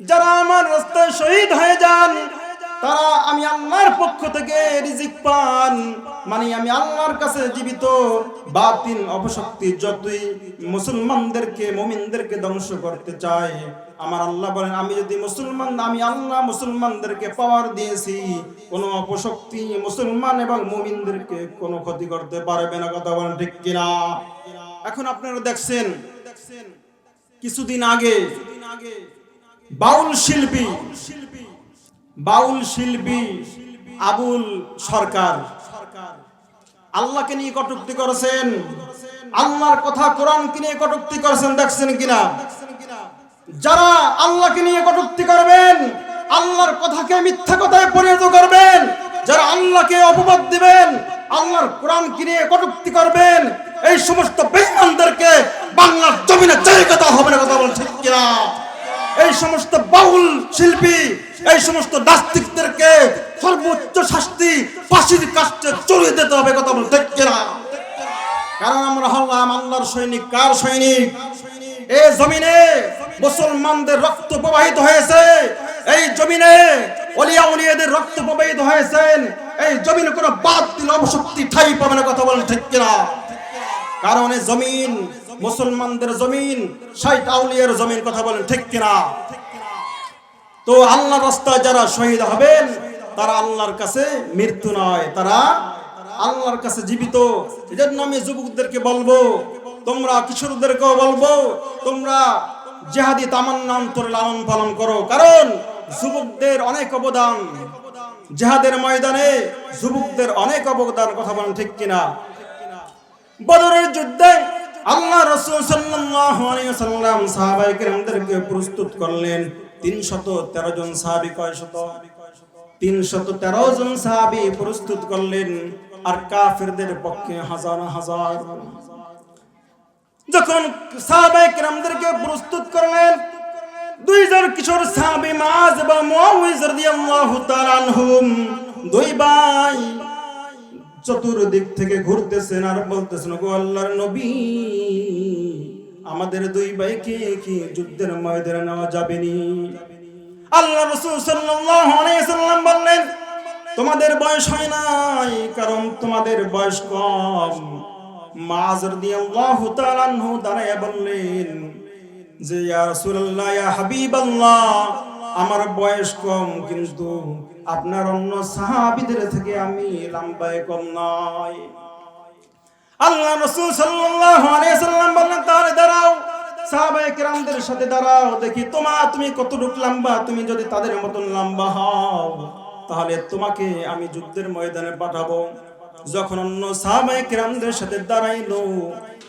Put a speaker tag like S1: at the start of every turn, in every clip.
S1: যারা আমার রাস্তায় শহীদ হয়ে যান, তারা আমি আল্লাহর পক্ষ থেকে রিজিক পান। মানে আমি আল্লাহর কাছে জীবিত। বাতিল অপশক্তি যতই মুসলমানদেরকে, মুমিনদেরকে ধ্বংস করতে চায়, আমার আল্লাহ বলেন, আমি যদি মুসলমান, আমি আল্লাহ মুসলমানদেরকে পাওয়ার দিয়েছি, কোন অপশক্তি মুসলমান এবং মুমিনদেরকে কোনো ক্ষতি করতে পারবে না, কথা বলেন ঠিক কিনা? এখন আপনারা দেখছেন, কিছুদিন আগে বাউল শিল্পী বাউল শিল্পী আবুল সরকার। আল্লাহকে নিয়ে কটুক্তি করেছেন। আল্লাহর কথা কোরআনকে নিয়ে কটুক্তি করেছেন, দেখছেন কিনা? যারা আল্লাহকে নিয়ে কটুক্তি করবেন, আল্লাহর কথাকে মিথ্যা কথায় পরিণত করবেন, যারা আল্লাহকে অপবাদ দিবেন, আল্লাহর কোরআন নিয়ে কটুক্তি করবেন, এই সমস্ত বেঈমানদেরকে বাংলার জমিনে জায়গা দেওয়া হবে না কথা বলছেন কিনা? এই সমস্ত বাউল শিল্পী, এই সমস্ত নাস্তিকদেরকে সর্বোচ্চ শাস্তি ফাঁসির কাছে চড়িয়ে দিতে হবে কথা বলেন, ঠিক কিনা? কারণ আমরা হলাম আল্লাহর সৈনিক, কার সৈনিক? এই জমিনে মুসলমানদের রক্ত প্রবাহিত হয়েছে, এই জমিনে অলিয়া উলিয়াদের রক্ত প্রবাহিত হয়েছেন এই জমিনে কোনো বাদ দিল অবশক্তি ঠাই পাবে না কথা বলেন, ঠিক কিনা? কারণ জমিন মুসলমানদের জমিন, ষাট আউলিয়ার জমিন কথা বলেন, ঠিক কিনা? তো আল্লাহ রাস্তায় যারা শহীদ হবেন, তারা আল্লাহর কাছে মৃত্যু নয়, তারা আল্লাহর কাছে জীবিত। এদের নামে যুবকদেরকে বলব, তোমরা কিশোরদেরকেও বলব, তোমরা জেহাদি তামান্না অন্তরে লালন পালন করো, কারণ যুবকদের অনেক অবদান। জেহাদের ময়দানে যুবকদের অনেক অবদান কথা বলেন, ঠিক কিনা? বদরের যুদ্ধে আল্লাহ রসুল সাল্লাম সাহাবায়ে কেরামদেরকে প্রস্তুত করলেন। 313 জন সাহাবী কয় শত 313 জন সাহাবী প্রস্তুত করলেন। আর কাফিরদের পক্ষে হাজার হাজার। যখন সাহাবায়ে কেরামদেরকে প্রস্তুত করলেন, দুইজন কিশোর সাহাবি মাজ বা তাআলা আনহুম, দুই ভাই চতুর্দিক থেকে ঘুরতেছেন আর বলতেছেন, গো আল্লাহর নবী, আমাদের দুই ভাইকে কি যুদ্ধের ময়দানে নেওয়া যাবে নি? আল্লাহ রাসূল সাল্লাল্লাহু আলাইহি সাল্লাম বললেন, তোমাদের বয়স হয় নাই, কারণ তোমাদের বয়স কম। মাজ রাদিয়াল্লাহু তাআলা আনহু দাঁড়ায় বললেন, যে ইয়া রাসূলুল্লাহ, ইয়া হাবিবাল্লাহ, আমার বয়স কম, কিন্তু আপনার অন্য সাহাবিদের থেকে আমি লম্বায় কম নয়। আল্লাহ রাসূল সাল্লাম বললেন, তাহলে দাঁড়াও, সাহাবায়ে কেরামদের সাথে দাঁড়াও, দেখি তোমা, তুমি কতটুকু লম্বা, তুমি যদি তাদের মতন লম্বা হও, তাহলে তোমাকে আমি যুদ্ধের ময়দানে পাঠাবো। যখন অন্য সাহাবায়ে কেরামদের সাথে দাঁড়াইলো,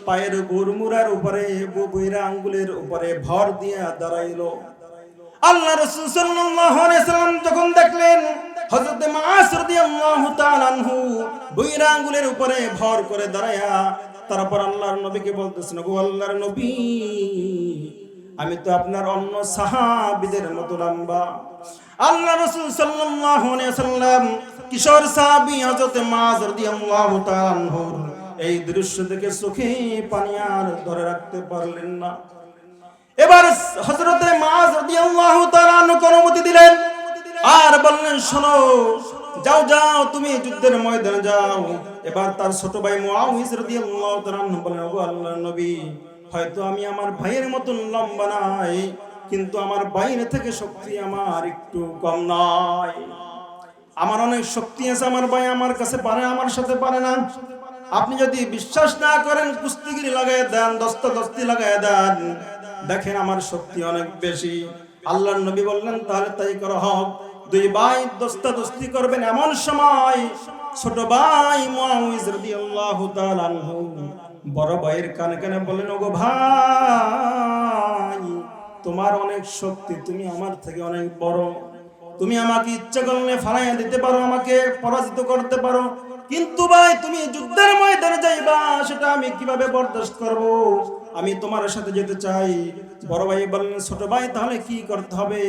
S1: পায়ের গুরমুরার উপরে বুবুইরা আঙ্গুলের উপরে ভর দিয়া দাঁড়াইলো। রাসূল সাল্লাল্লাহু আলাইহি সাল্লাম যখন দেখলেন হযরত মাআস রাদিয়াল্লাহু তাআলা আনহু বুইরা আঙ্গুলের উপরে ভর করে দাঁড়ায়া, তারপর আল্লাহর নবীকে বলতেছেন গো আল্লাহর নবী, আমি তো আপনার অন্য সাহাবিদের মতো লম্বা। আল্লাহ রাসূল সাল্লাল্লাহু সাল্লাম কিশোর সাহাবী হযরত মাআস রাদিয়াল্লাহু তাআলা আনহুর এই দৃশ্য দেখে চোখে পানি আর ধরে রাখতে পারলেন না। এবার হজরতে অনুমতি দিলেন? আর বললেন, শোনো, যাও যাও, তুমি যুদ্ধের ময়দানে যাও। এবার তার ছোট ভাই আল্লাহর নবী, হয়তো আমি আমার ভাইয়ের মতন লম্বা নাই, কিন্তু আমার বাইরে থেকে শক্তি আমার একটু কম নয় আমার অনেক শক্তি আছে, আমার ভাই আমার কাছে পারে, আমার সাথে পারে না। আপনি যদি বিশ্বাস না করেন, কুস্তিগিরি লাগাই দেন দস্তা দস্তি লাগাই দেন দেখেন আমার শক্তি অনেক বেশি। আল্লাহর নবী বললেন, তাহলে তাই করা, হোক। দুই ভাই দোস্তা দোস্তি করবেন এমন সময় ছোট ভাই বড় ভাইয়ের কানে কানে বলেন ওগো ভাই, তোমার অনেক শক্তি, তুমি আমার থেকে অনেক বড়। তুমি আমাকে ইচ্ছা করলে ফালাইয়া দিতে পারো, আমাকে পরাজিত করতে পারো। কিন্তু ভাই, তুমি যুদ্ধের ময়দানে যাইবা, সেটা আমি কীভাবে বরদাস্ত করব? আমি তোমার সাথে যেতে চাই। বড় ভাই বললেন, ছোট ভাই, তাহলে কি করতে হবে?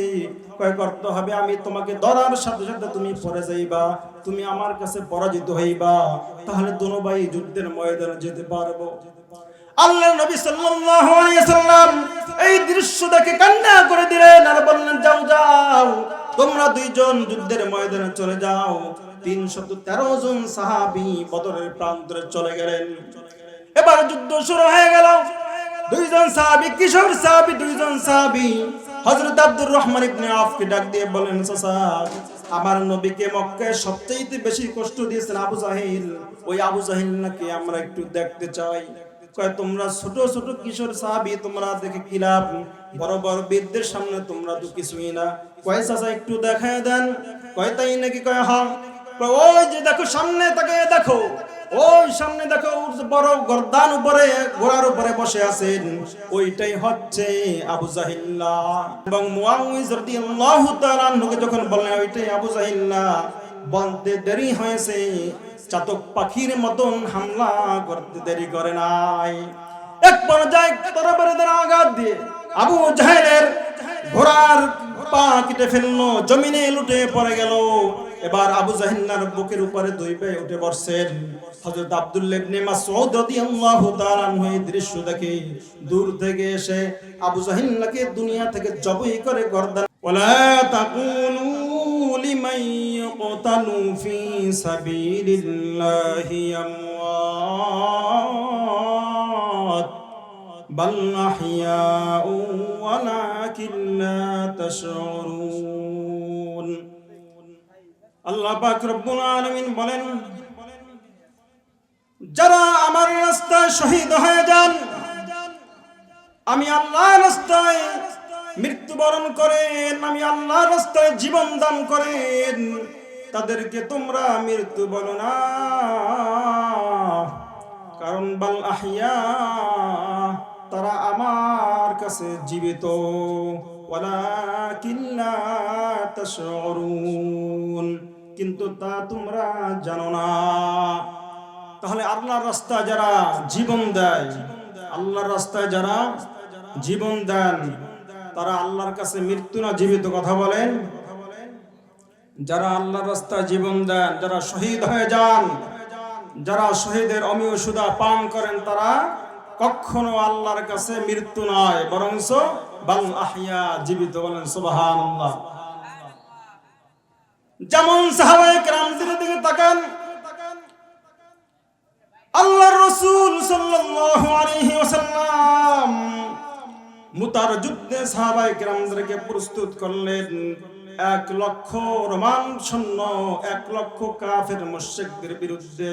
S1: কয়, করতে হবে, আমি তোমাকে ধরার সাথে সাথে তুমি পরে যাইবা, তুমি আমার কাছে পরাজিত হইবা, তাহলে দোনো ভাই যুদ্ধের ময়দানে যেতে পারব। আল্লাহ নবী সাল্লাল্লাহু আলাইহি সাল্লাম এই দৃশ্য দেখে কান্না করে দিলেন আর বললেন যাও, তোমরা দুইজন যুদ্ধের ময়দানে চলে যাও। তিনশত তেরো জন সাহাবি বদরের প্রান্তরে চলে গেলেন। এবার যুদ্ধ শুরু হয়ে গেল। দুইজন সাহাবি, কিশোর সাহাবি, দুইজন সাহাবি। হযরত আব্দুর রহমান ইবনে আফকে ডাক দিয়ে বলেন চাচা আমার নবীকে মক্কায় সবচেয়ে বেশি কষ্ট দিয়েছেন আবু জাহিল। ওই আবু জাহিল নাকি আমরা একটু দেখতে চাই। কয়, তোমরা ছোট ছোট কিশোর সাহাবি, তোমরা দেখে কি লাভ? বড় বড় বীরদের সামনে তোমরা তো কিছুই না। কয়, চাচা, একটু দেখায় দেন। কয়, তাই নাকি? কয় হ্যাঁ। ওই যে দেখো, সামনে তাকে দেখো। ওই সামনে দেখো বড় গর্দান উপরে, ঘোড়ার উপরে বসে আছেন। ওইটাই হচ্ছে আবু জাহিল্লা। এবং মুআউইজ রাদিয়াল্লাহু তাআলা আনহুকে যখন বললেন, ওইটাই আবু জাহিল্লা, বলতে দেরি হয়েছে। চাতক পাখির মতন হামলা করতে দেরি করে নাই। এক পর্যায়ে তরবারিদের আঘাত দিয়ে আবু জাহেলের ঘোড়ার পা কেটে ফেলল, জমিনে লুটে পড়ে গেল। এবার আবু জাহিন্নার বুকের উপরে দুই পায়ে উঠে বসেন হযরত আব্দুল্লাহ ইবনে মাসউদ রাদিয়াল্লাহু তাআলা আনহু এই দৃশ্য দেখে দূর থেকে এসে আবু জাহিন্নাকে দুনিয়া থেকে জবই করে গর্দান। ওয়ালা তাকুলু লিমান ইয়াকতালু ফি সাবিলিল্লাহি আমওয়াত। বাল আহইয়াউ ওয়ালাকিন লা তাশউরুন। আল্লাহ পাক রব্বুল আলামিন বলেন, যারা আমার রাস্তায় শহীদ হয়ে যান, আমি আল্লাহর রাস্তায় মৃত্যুবরণ করেন, আমি আল্লাহ রাস্তায় জীবন দান করেন, তাদেরকে তোমরা মৃত্যু বলো না। কারণ, বাল আহিয়া তারা আমার কাছে জীবিত। ওয়ালাকিন লা তাশউরুন। কিন্তু তা তোমরা জানো না। তাহলে আল্লাহর রাস্তায় যারা জীবন দেয়, আল্লাহর রাস্তায় যারা জীবন দেন, তারা আল্লাহর কাছে মৃত্যু না জীবিত কথা বলেন যারা আল্লাহর রাস্তায় জীবন দেন, যারা শহীদ হয়ে যান, যারা শহীদের অমীয় সুদা পান করেন, তারা কখনো আল্লাহর কাছে মৃত্যু নয় বরংস বাল আহিয়া জীবিত বলেন, সুবহানাল্লাহ। যেমন দিকে তাকান, আল্লাহর রাসূল মুতার যুদ্ধে প্রস্তুত করলেন, এক লক্ষ রোমান সৈন্য, এক লক্ষ কাফের মুশরিকদের বিরুদ্ধে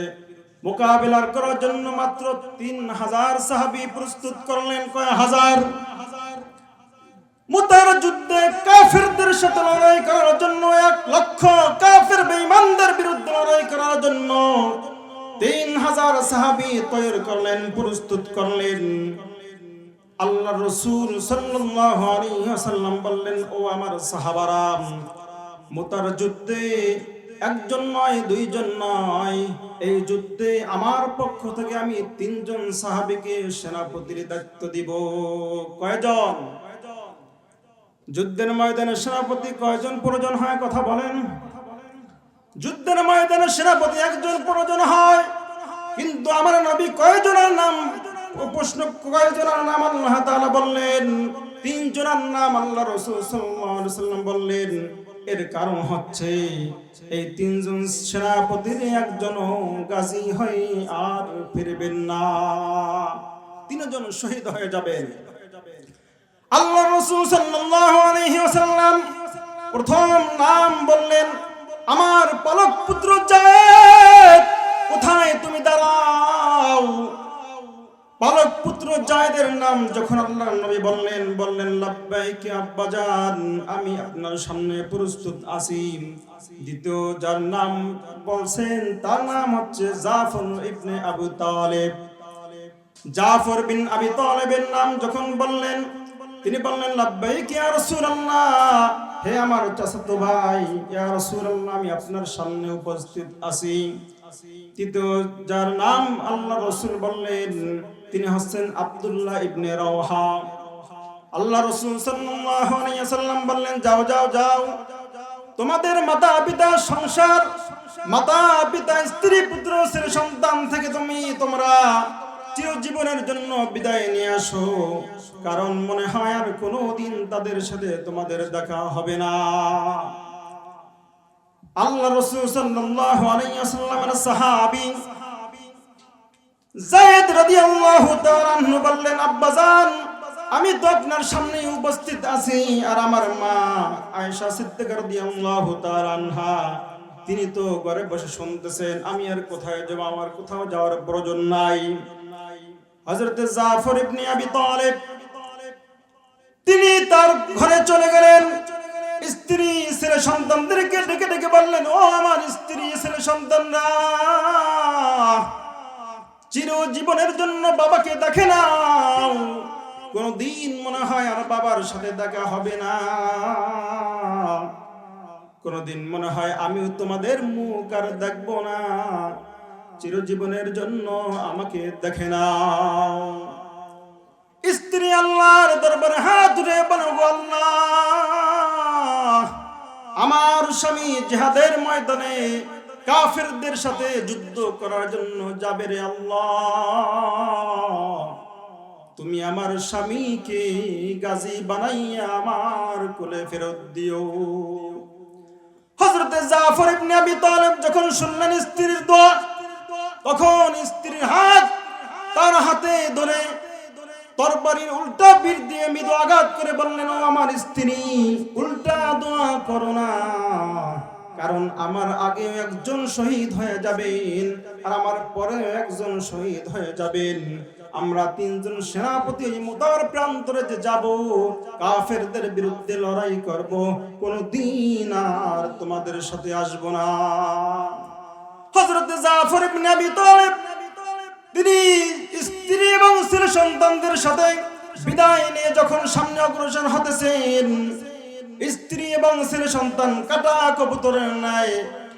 S1: মোকাবিলার করার জন্য মাত্র তিন হাজার সাহাবি প্রস্তুত করলেন। কয় হাজার? মুতার যুদ্ধে কাফেরদের সাথে লড়াই করার জন্য এক লক্ষ কাফের বেঈমানদের বিরুদ্ধে লড়াই করার জন্য তিন হাজার সাহাবি তৈরি করলেন, প্রস্তুত করলেন। আল্লাহ রসুল সাল্লাল্লাহু আলাইহি ওয়াসাল্লাম বললেন, ও আমার সাহাবারা মুতার যুদ্ধে একজন নয়, দুইজন নয়। এই যুদ্ধে আমার পক্ষ থেকে আমি তিনজন সাহাবীকে সেনাপতির দায়িত্ব দিব। কয়জন? যুদ্ধের ময়দানে সেনাপতি কয়জন প্রয়োজন হয় কথা বলেন। যুদ্ধের ময়দানে সেনাপতি একজন প্রয়োজন হয়, কিন্তু আমার নবী কয়জনের নাম? প্রশ্ন কয়জনের নাম? আল্লাহ তাআলা বললেন, তিনজনের নাম আল্লাহ রাসূল সাল্লাল্লাহু আলাইহি সাল্লাম বললেন। এর কারণ হচ্ছে, এই তিনজন সেনাপতির একজনও গাজী হয়ে আর ফিরবেন না। তিনজন শহীদ হয়ে যাবেন। আল্লাহ রসুল আলাইহি প্রথম নাম বললেন, আমার পলক পুত্র কোথায় তুমি দাঁড়াও? পালক পুত্র জায়দের নাম যখন আল্লাহ নবী বললেন বললেন, লাব্বাইক আব্বাজান আমি আপনার সামনে প্রস্তুত আছি। দ্বিতীয় যার নাম বলছেন, তার নাম হচ্ছে জাফর ইবনে আবু তালেব। জাফর বিন আবি তালেবের নাম যখন বললেন তিনি বললেন হে আমার চাচাতো ভাই, ইয়া রাসূলুল্লাহ, আমি আপনার সামনে উপস্থিত আছি। তৃতীয় যার নাম আল্লাহ রসুল বললেন, তিনি হচ্ছেন আব্দুল্লাহ ইবনে রওহা। আল্লাহ রসুল সাল্লাল্লাহু আলাইহি বললেন, যাও যাও যাও। তোমাদের মাতা পিতা সংসার মাতা পিতা স্ত্রী পুত্র ছেলে সন্তান থেকে তুমি তোমরা চিরজীবনের জন্য বিদায় নিয়ে আসো। কারণ মনে হয় আর কোনো দিন তাদের সাথে তোমাদের দেখা হবে না। আল্লাহ রসুল সাল্লাল্লাহু আলাইহি ওয়াসাল্লামের সাহাবী যায়েদ রাদিয়াল্লাহু তাআলা আনহু বললেন আব্বাজান আমি তো আপনার সামনে উপস্থিত আছি আর আমার মা আয়েশা সিদ্দিকা রাদিয়াল্লাহু তাআলা আনহা, তিনি তো ঘরে বসে শুনতেছেন। আমি আর কোথায় যাব? আমার কোথাও যাওয়ার প্রয়োজন নাই। হযরত জাফর ইবনে আবি তালেব, তিনি তার ঘরে চলে গেলেন। স্ত্রী, ছেলে সন্তানদেরকে ডেকে ডেকে বললেন, ও আমার স্ত্রী, ছেলে সন্তানরা চির জীবনের জন্য বাবাকে দেখে নাও। কোনদিন মনে হয় আর বাবার সাথে দেখা হবে না। কোনদিন মনে হয় আমিও তোমাদের মুখ আর দেখব না। চিরজীবনের জন্য আমাকে দেখে নাও স্ত্রী আল্লাহর দরবারে হাত ধরে বলব আল্লাহ, আমার স্বামী জেহাদের ময়দানে কাফেরদের সাথে যুদ্ধ করার জন্য যাবে রে আল্লাহ। তুমি আমার স্বামীকে গাজী বানাইয়া আমার কোলে ফেরত দিও। হযরতে জাফর ইবনে আবি তালেব যখন শুনলেন স্ত্রীর দোয়া তখন স্ত্রীর হাত তার হাতে ধরে তরবারির উল্টা বীর দিয়ে মৃদু আঘাত করে বললেন আমার স্ত্রী, উল্টা দোয়া করো না, কারণ আমার আগে একজন শহীদ হয়ে যাবেন আর আমার পরে একজন শহীদ হয়ে যাবেন। আমরা তিনজন সেনাপতি মুদার প্রান্তরে যে যাব, কাফেরদের বিরুদ্ধে লড়াই করব কোনো দিন আর তোমাদের সাথে আসব না। হযরত জাফর ইবনে আবি তালেব, তিনি স্ত্রী এবং ছেলে সন্তানদের সাথে বিদায় নিয়ে যখন সামনে অগ্রসর হতেছেন, স্ত্রী এবং ছেলে সন্তান কাটা কবুতরের ন্যায়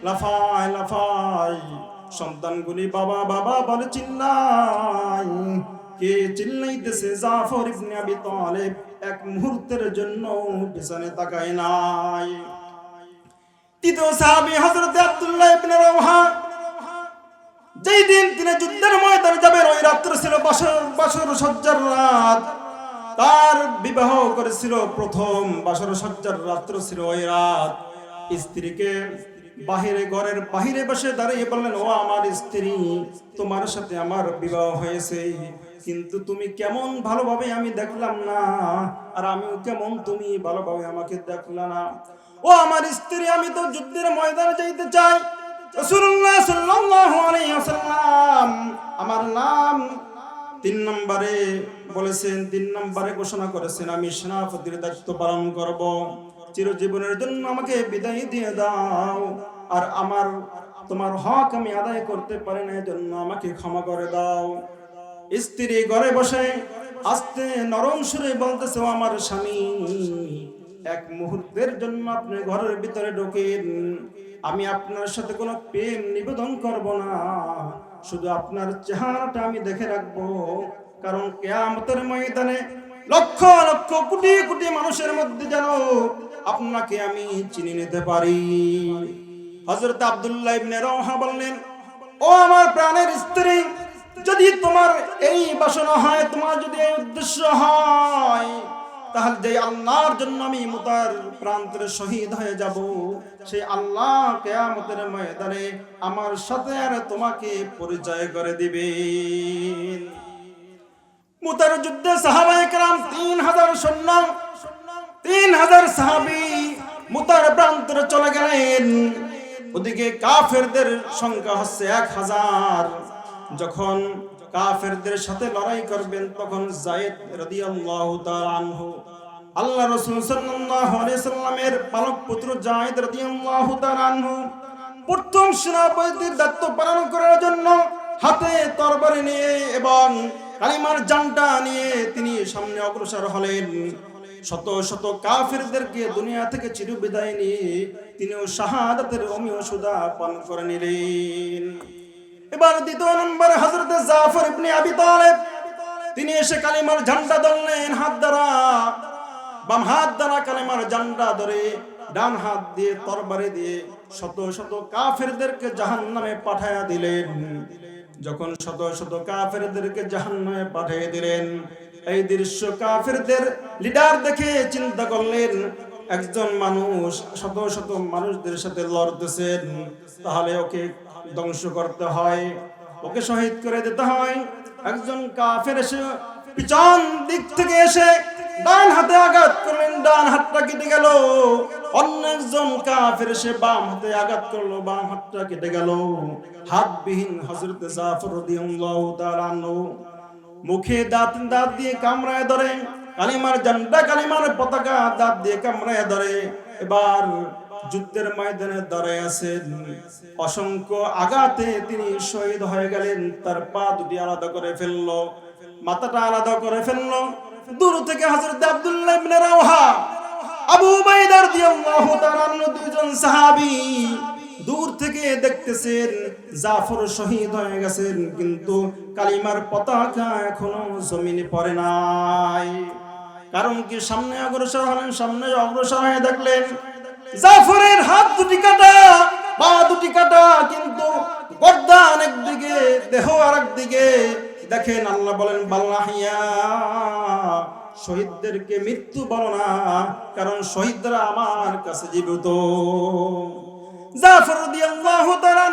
S1: লাফায় লাফায়, সন্তানগুলি বাবা বাবা বলে চিল্লাই কে চিল্লাইতেছে জাফর ইবনে আবি তালেব? এক মুহূর্তের জন্য পিছনে তাকায় নাই। তৃতীয় সাহাবী হযরত আব্দুল্লাহ ইবনে রাওহা যেই দিন তিনি যুদ্ধের ময়দানে যাবেন, ওই রাত্র ছিল বাসর বাসর সজ্জার রাত। তার বিবাহ করেছিল প্রথম বাসর সজ্জার রাত্র ছিল ওই রাত। স্ত্রীকে বাহিরে, ঘরের বাহিরে বসে দাঁড়িয়ে বললেন, ও আমার স্ত্রী, তোমার সাথে আমার বিবাহ হয়েছে। কিন্তু তুমি কেমন ভালোভাবে আমি দেখলাম না, আর আমিও কেমন তুমি ভালোভাবে আমাকে দেখলা না। ও আমার স্ত্রী, আমি তো যুদ্ধের ময়দানে যাইতে চাই। আমার নাম তিন নম্বরে বলেছেন, তিন নম্বরে ঘোষণা করেছেন, আমি সেনাপতির দায়িত্ব পালন করব। চিরজীবনের জন্য আমাকে বিদায় দিয়ে দাও। আর আমার, তোমার হক আমি আদায় করতে পারি না জন্য আমাকে ক্ষমা করে দাও। স্ত্রী ঘরে বসে আস্তে নরম সুরে বলতেছে আমার স্বামী, এক মুহূর্তের জন্য আপনি ঘরের ভিতরে ঢোকেন। আমি আপনার সাথে কোনো প্রেম নিবেদন করব না। শুধু আপনার চেহারাটা আমি দেখে রাখব। কারণ কেয়ামতের ময়দানে লক্ষ লক্ষ কোটি কোটি মানুষের মধ্যে যেন আপনাকে আমি চিনি নিতে পারি। হযরত আব্দুল্লাহ ইবনে রওহা বললেন, ও আমার প্রাণের স্ত্রী, যদি তোমার এই বাসনা হয়, তোমার যদি এই উদ্দেশ্য হয় তাহলে যে আল্লাহর জন্য আমি মুতার প্রান্তরে শহীদ হয়ে যাব, সেই আল্লাহ কেয়ামতের ময়দানে আমার সাথে আর তোমাকে পরিচয় করে দিবেন। মুতার যুদ্ধে সাহাবায়ে কেরাম তিন হাজার সৈন্য, তিন হাজার সাহাবি মুতার প্রান্তরে চলে গেলেন। ওদিকে কাফেরদের সংখ্যা হচ্ছে এক হাজার। যখন কাফেরদের সাথে লড়াই করবেন তখন জায়েদ রাদিয়াল্লাহু তাআলা আনহু। আল্লাহ রাসূল সাল্লাল্লাহু আলাইহি সাল্লামের পালক পুত্র জায়েদ রাদিয়াল্লাহু তাআলা আনহু প্রথম সেনাপতির দায়িত্ব পালন করার জন্য হাতে তরবারি নিয়ে এবং কালিমার জানটা নিয়ে তিনি সামনে অগ্রসর হলেন। শত শত কাফিরদেরকে দুনিয়া থেকে চিরবিদায় নিয়ে তিনিও শাহাদাতের অমীয় সুদা পান করে নিলেন। এবার দ্বিতীয় নম্বরে হযরত জাফর ইবনে আবি তালেব, তিনি এসে কালিমার ঝান্ডা ধরলেন, হাত দ্বারা, বাম হাত দ্বারা কালিমার ঝান্ডা ধরে ডান হাত দিয়ে তরবারি দিয়ে শত শত কাফেরদেরকে জাহান্নামে পাঠায়া দিলেন। যখন শত শত কাফেরদেরকে জাহান্নামে পাঠিয়ে দিলেন, এই দৃশ্য কাফেরদের লিডার দেখে চিন্তা করলেন, একজন মানুষ, শত শত মানুষদের সাথে লড়তেছেন, তাহলে ওকে ধ্বংস করতে হয়। ওকে শহীদ করে দিতে হয়। একজন কাফের এসে পিছন দিক থেকে এসে ডান হাতে আঘাত করলেন, ডান হাতটা কেটে গেল। অন্য একজন কাফের এসে বাম হাতে আঘাত করল, বাম হাতটা কেটে গেল। হাতবিহীন হযরত জাফর রাদিয়াল্লাহু তাআলা মুখে দাঁত দাঁত দিয়ে কামড়ায় ধরে, কালিমার জান্ডা কালিমার পতাকা দাঁত দিয়ে কামড়ায় ধরে। এবার যুদ্ধের ময়দানে দাঁড়ায় আছেন। অসংখ্য আঘাতে তিনি শহীদ হয়ে গেলেন। তার পা দুটি আলাদা করে ফেলল, মাথাটা আলাদা করে ফেলল। দূর থেকে হযরত আব্দুল্লাহ ইবনে রাওহা, আবু রাদিয়াল্লাহু তাআলা সাহাবী দূর থেকে দেখতেছেন, জাফর শহীদ হয়ে গেছেন, কিন্তু কালিমার পতাকা এখনও জমিনে পড়ে নাই। কারণ কি সামনে অগ্রসর হলেন, সামনে অগ্রসর হয়ে দেখলেন জাফরের হাত দুটি কাটা, পা দুটি কাটা, কিন্তু গর্দান একদিকে, দেহ আর একদিকে দেখেন আল্লাহ বলেন, বাল্লাহিয়া, শহীদদেরকে মৃত্যু বলো না, কারণ শহীদরা আমার কাছে জীবিত। জাফর রাদিয়াল্লাহু তাআলা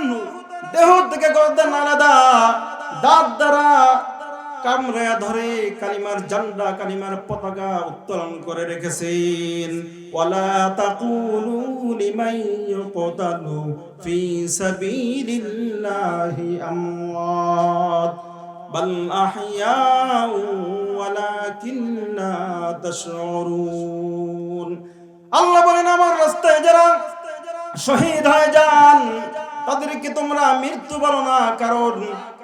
S1: দেহ থেকে গর্দান আলাদা, দাঁত দ্বারা কামড়ায়া ধরে কালিমার জান্ডা, কালিমার পতাকা উত্তোলন করে রেখেছেন। ওয়ালা তাকুলু লিমান ইউকতালু ফি সাবিলিল্লাহি আমওয়াত। বাল আহইয়াউ ওয়ালাকিন লা তাশউরুন। আল্লাহ বলেন, আমার রাস্তায় যারা শহীদ হয়ে যান, তাদেরকে তোমরা মৃত্যু বলো না, কারণ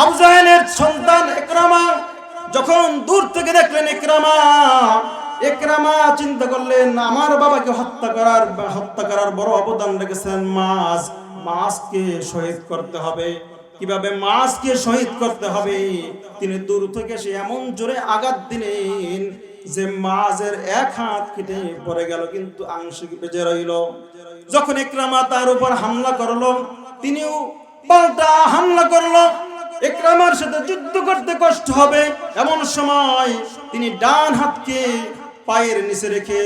S1: আবু জাহেলের সন্তান একরামা, যখন দূর থেকে দেখলেন একরামা একরামা চিন্তা করলেন, আমার বাবাকে হত্যা করার হত্যা করার বড় অবদান রেখেছেন মাছ, মাছকে শহীদ করতে হবে। কীভাবে মাছকে শহীদ করতে হবে? তিনি দূর থেকে সে এমন জোরে আঘাত দিলেন যে মাছের এক হাত কেটে পড়ে গেল, কিন্তু আংশিক বেঁচে রইল। যখন একরামা তার উপর হামলা করল, তিনিও পাল্টা হামলা করল। একরামার সাথে যুদ্ধ করতে কষ্ট হবে। এমন সময় তিনি ডান হাতকে পায়ের নিচে রেখে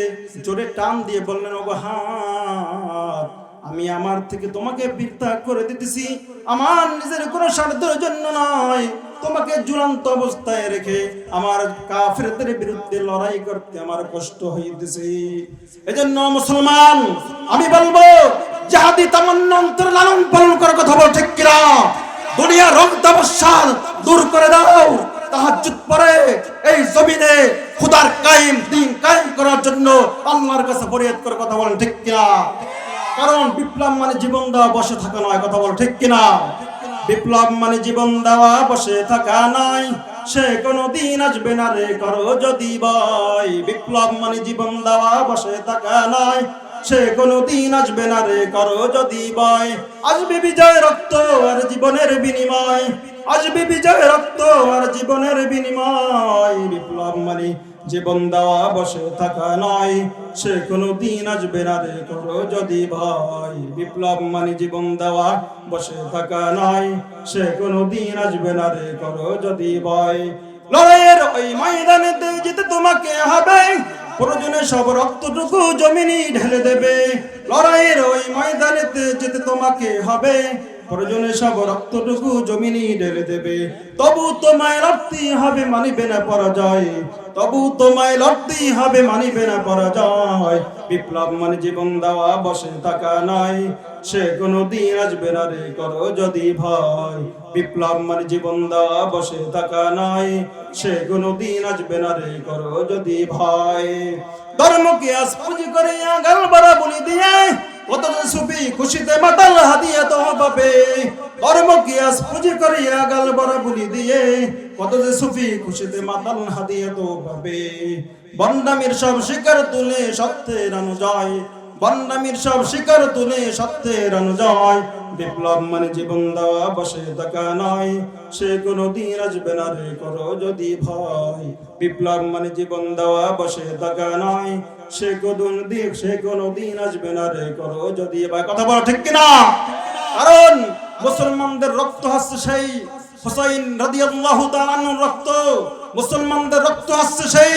S1: জোরে টান দিয়ে বললেন, ওগো হাত, আমি আমার থেকে তোমাকে বিরতা করে দিতেছি। আমার নিজের কোনো স্বার্থের জন্য নয়। তোমাকে চূড়ান্ত অবস্থায় রেখে আমার কাফেরদের বিরুদ্ধে লড়াই করতে আমার কষ্ট হইতেছে। এজন্য মুসলমান, আমি বলব, জাহাদি তামান্না অন্তর লালন পালন করার কথা বল ঠিক কিনা? দুনিয়া রং তামসাল দূর করে দাও। তাহাজ্জুদ এই জমিনে খুদার দিন করার জন্য আল্লাহর কাছে ফরিয়াদ করে কথা বলেন, ঠিক কিনা? কারণ বিপ্লব মানে জীবন দেওয়া, বসে থাকা নয়, কথা বল, ঠিক কিনা? বিপ্লব মানে জীবন দেওয়া, বসে থাকা নয় সে কোনো দিন আসবে না রে, করো যদি বয় বিপ্লব মানে জীবন দেওয়া, বসে থাকা নয় সে কোনো দিন আসবে না রে করো যদি বয় আসবে বিজয় রক্ত আর জীবনের বিনিময়। আসবে বিজয় রক্ত আর জীবনের বিনিময়। বিপ্লব মানে জীবন দেওয়া, বসে থাকা নয়। সে কোনো দিন আসবে না রে করো যদি ভয়। বিপ্লব মানে জীবন দেওয়া, বসে থাকা নয়। সে কোনো দিন আসবে না রে করো যদি ভয়। লড়াইয়ের ওই ময়দানেতে যেতে তোমাকে হবে। প্রয়োজনে সব রক্তটুকু জমিনি ঢেলে দেবে। লড়াইয়ের ওই ময়দানেতে যেতে তোমাকে হবে। প্রয়োজনে সব রক্তটুকু জমিনি ঢেলে দেবে। তবু তোমায় লড়তেই হবে মানিবে না পরাজয়। তবু তোমায় লড়তেই হবে মানিবে না পরাজয়। বিপ্লব মানে জীবন দেওয়া, বসে থাকা নয়। সে কোনো দিন আসবে না রে, করো যদি ভয়। বিপ্লব মানে জীবন দেওয়া, বসে থাকা নয়। সে কোনো দিন আসবে না রে, করো যদি ভয়। ধর্মকে আজ পুঁজি করে গাল বাড়া বলি দিয়ে যে সুফি খুশিতে মাতাল হাদিয়া তো পাবে ধর্ম কি আজ পুঁজি করিয়া গাল বড় বুলি দিয়ে? কত যে সুফি খুশিতে মাতাল হাদিয়া তো পাবে বন্ডামির সব শিকার তুলে সত্যের অনুজয় বন্ডামির সব শিকার তুলে সত্যের অনুজয়। বিপ্লব মানে জীবন দেওয়া, বসে থাকা নয়। সে কোনো দিন আসবে না রে, করো যদি ভয়। বিপ্লব মানে জীবন দেওয়া, বসে থাকা নয়। সে কোনো দিন সে কোনো দিন আসবে না রে, করো যদি ভাই কথা বলা ঠিক কিনা? কারণ মুসলমানদের রক্ত হচ্ছে সেই হুসাইন রাদিয়াল্লাহু তাআলার রক্ত। মুসলমানদের রক্ত হচ্ছে সেই